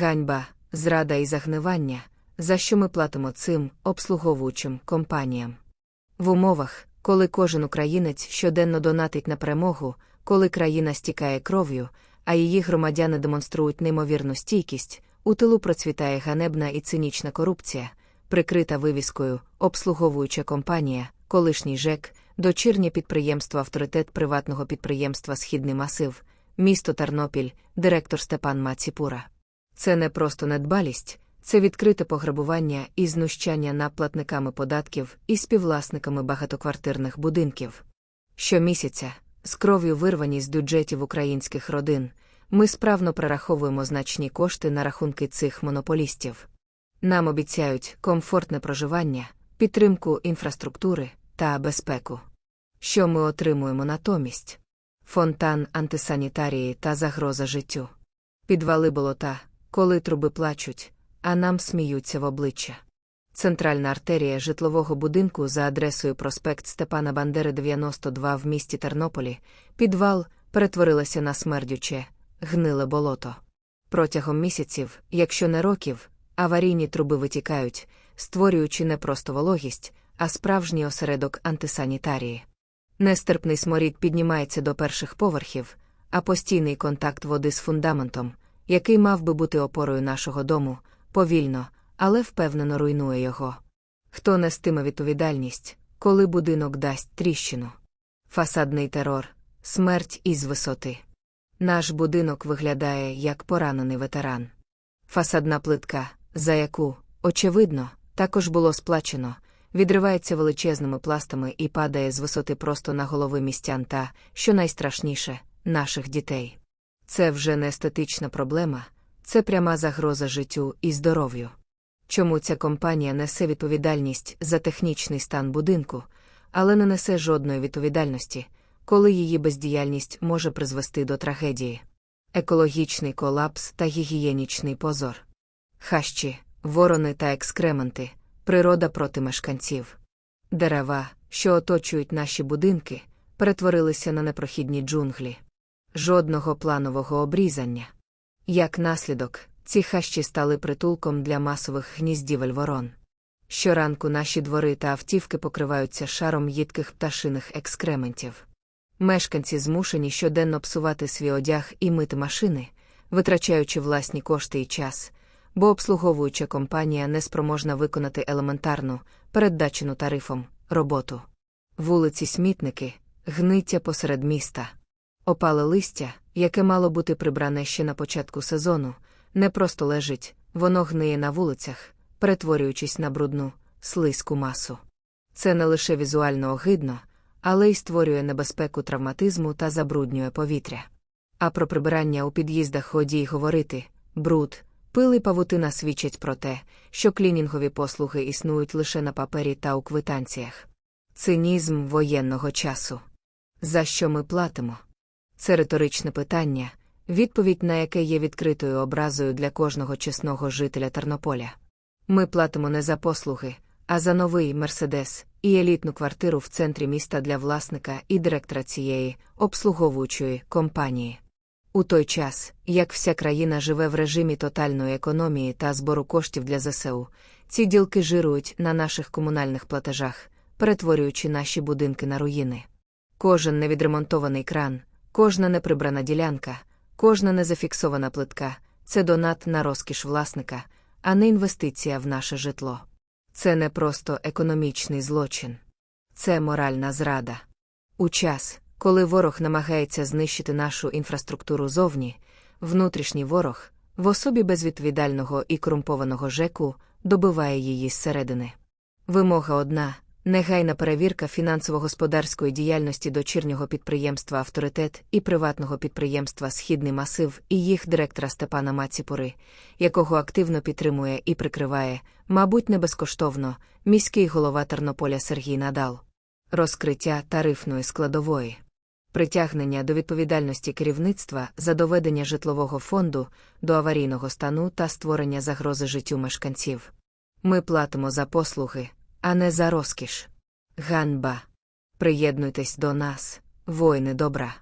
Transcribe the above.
Ганьба, зрада і загнивання, за що ми платимо цим обслуговуючим компаніям. В умовах, коли кожен українець щоденно донатить на перемогу, коли країна стікає кров'ю, а її громадяни демонструють неймовірну стійкість, у тилу процвітає ганебна і цинічна корупція, прикрита вивіскою, обслуговуюча компанія, колишній ЖЕК, дочірнє підприємство авторитет приватного підприємства Східний масив, місто Тернопіль, директор Степан Маціпура. Це не просто недбалість, це відкрите пограбування і знущання над платниками податків і співвласниками багатоквартирних будинків. Щомісяця, з кров'ю вирвані з бюджетів українських родин, ми справно прораховуємо значні кошти на рахунки цих монополістів. Нам обіцяють комфортне проживання, підтримку інфраструктури та безпеку. Що ми отримуємо натомість? Фонтан антисанітарії та загроза життю. Підвали болота, коли труби плачуть, а нам сміються в обличчя. Центральна артерія житлового будинку за адресою проспект Степана Бандери, 92 в місті Тернополі, підвал перетворилася на смердюче, гниле болото. Протягом місяців, якщо не років, аварійні труби витікають, створюючи не просто вологість, а справжній осередок антисанітарії. Нестерпний сморід піднімається до перших поверхів, а постійний контакт води з фундаментом, який мав би бути опорою нашого дому, повільно, але впевнено руйнує його. Хто нестиме відповідальність, коли будинок дасть тріщину? Фасадний терор, смерть із висоти. Наш будинок виглядає як поранений ветеран. Фасадна плитка, за яку, очевидно, також було сплачено, відривається величезними пластами і падає з висоти просто на голови містян та, що найстрашніше, наших дітей. Це вже не естетична проблема, це пряма загроза життю і здоров'ю. Чому ця компанія несе відповідальність за технічний стан будинку, але не несе жодної відповідальності, коли її бездіяльність може призвести до трагедії, екологічний колапс та гігієнічний позор. Хащі, ворони та екскременти, природа проти мешканців. Дерева, що оточують наші будинки, перетворилися на непрохідні джунглі. Жодного планового обрізання. Як наслідок, ці хащі стали притулком для масових гніздівель ворон. Щоранку наші двори та автівки покриваються шаром їдких пташиних екскрементів. Мешканці змушені щоденно псувати свій одяг і мити машини, витрачаючи власні кошти і час, бо обслуговуюча компанія не спроможна виконати елементарну, передбачену тарифом, роботу. Вулиці смітники, гниття посеред міста. Опале листя, яке мало бути прибране ще на початку сезону, не просто лежить, воно гниє на вулицях, перетворюючись на брудну, слизьку масу. Це не лише візуально огидно, але й створює небезпеку травматизму та забруднює повітря. А про прибирання у під'їздах ході говорити бруд, пил і павутина свідчать про те, що клінінгові послуги існують лише на папері та у квитанціях. Цинізм воєнного часу. За що ми платимо? Це риторичне питання, відповідь на яке є відкритою образою для кожного чесного жителя Тернополя. Ми платимо не за послуги, а за новий Мерседес і елітну квартиру в центрі міста для власника і директора цієї обслуговуючої компанії. У той час, як вся країна живе в режимі тотальної економії та збору коштів для ЗСУ, ці ділки жирують на наших комунальних платежах, перетворюючи наші будинки на руїни. Кожен невідремонтований кран, кожна неприбрана ділянка, кожна незафіксована плитка це донат на розкіш власника, а не інвестиція в наше житло. Це не просто економічний злочин, це моральна зрада. У час, коли ворог намагається знищити нашу інфраструктуру зовні, внутрішній ворог, в особі безвідповідального і корумпованого ЖЕКу, добиває її зсередини. Вимога одна негайна перевірка фінансово-господарської діяльності дочірнього підприємства Авторитет і приватного підприємства Східний масив і їх директора Степана Маціпури, якого активно підтримує і прикриває, мабуть, не безкоштовно, міський голова Тернополя Сергій Надал. Розкриття тарифної складової. Притягнення до відповідальності керівництва за доведення житлового фонду до аварійного стану та створення загрози життю мешканців. Ми платимо за послуги, а не за розкіш. Ганьба. Приєднуйтесь до нас, воїни добра.